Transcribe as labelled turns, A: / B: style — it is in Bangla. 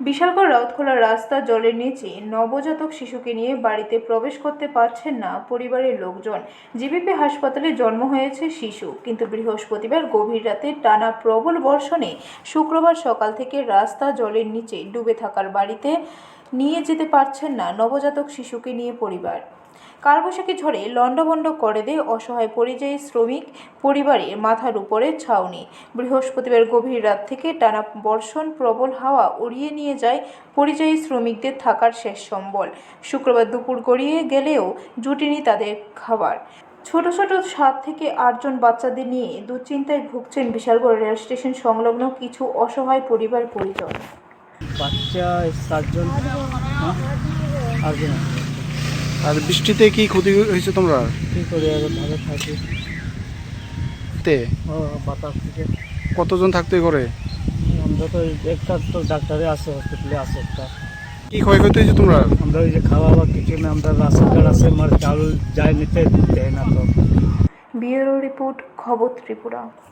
A: বিশালগড় রাউতখোলা রাস্তা জলের নিচে নবজাতক শিশুকে নিয়ে বাড়িতে প্রবেশ করতে পারছেন না পরিবারের লোকজন। জিবিপি হাসপাতালে জন্ম হয়েছে শিশু, কিন্তু বৃহস্পতিবার গভীর রাতে টানা প্রবল বর্ষণে শুক্রবার সকাল থেকে রাস্তা জলের নিচে ডুবে থাকার বাড়িতে নিয়ে যেতে পারছেন না নবজাতক শিশুকে নিয়ে পরিবার। কালবৈশাখী ঝড়ে লণ্ডভণ্ড করে দেয় অসহায় পরিযায়ী শ্রমিক পরিবারের মাথার উপরে ছাউনি। বৃহস্পতিবার গভীর রাত থেকে টানা বর্ষণ প্রবল হাওয়া উড়িয়ে নিয়ে যায় পরিযায়ী শ্রমিকদের থাকার শেষ সম্বল। শুক্রবার দুপুর গড়িয়ে গেলেও জুটিনি তাদের খাবার। ছোট ছোট সাত থেকে আটজন বাচ্চাদের নিয়ে দুশ্চিন্তায় ভুগছেন বিশালগড় রেল স্টেশন সংলগ্ন কিছু অসহায় পরিবার পরিজন
B: বাচ্চা সাতজন হ্যাঁ? আটজন
C: আর বৃষ্টিতে কি ক্ষতি হয়েছে তোমরা?
B: কী করে ভালো থাকি।
C: তে?
B: ও বাতাস থেকে।
C: কতজন থাকতে করে
B: আমরা তো একটা তো ডাক্তারে আছে হসপিটালে আছে একটা।
C: কি ক্ষয়ক্ষতি হয়েছে তোমরা?
B: আমরা ওই যে খাওয়া বা কিছু না আমরা রাশন কার্ড আছে আমার চাউল যায় নিতে দেয় না তো।
A: ব্যুরো রিপোর্ট খবর ত্রিপুরা।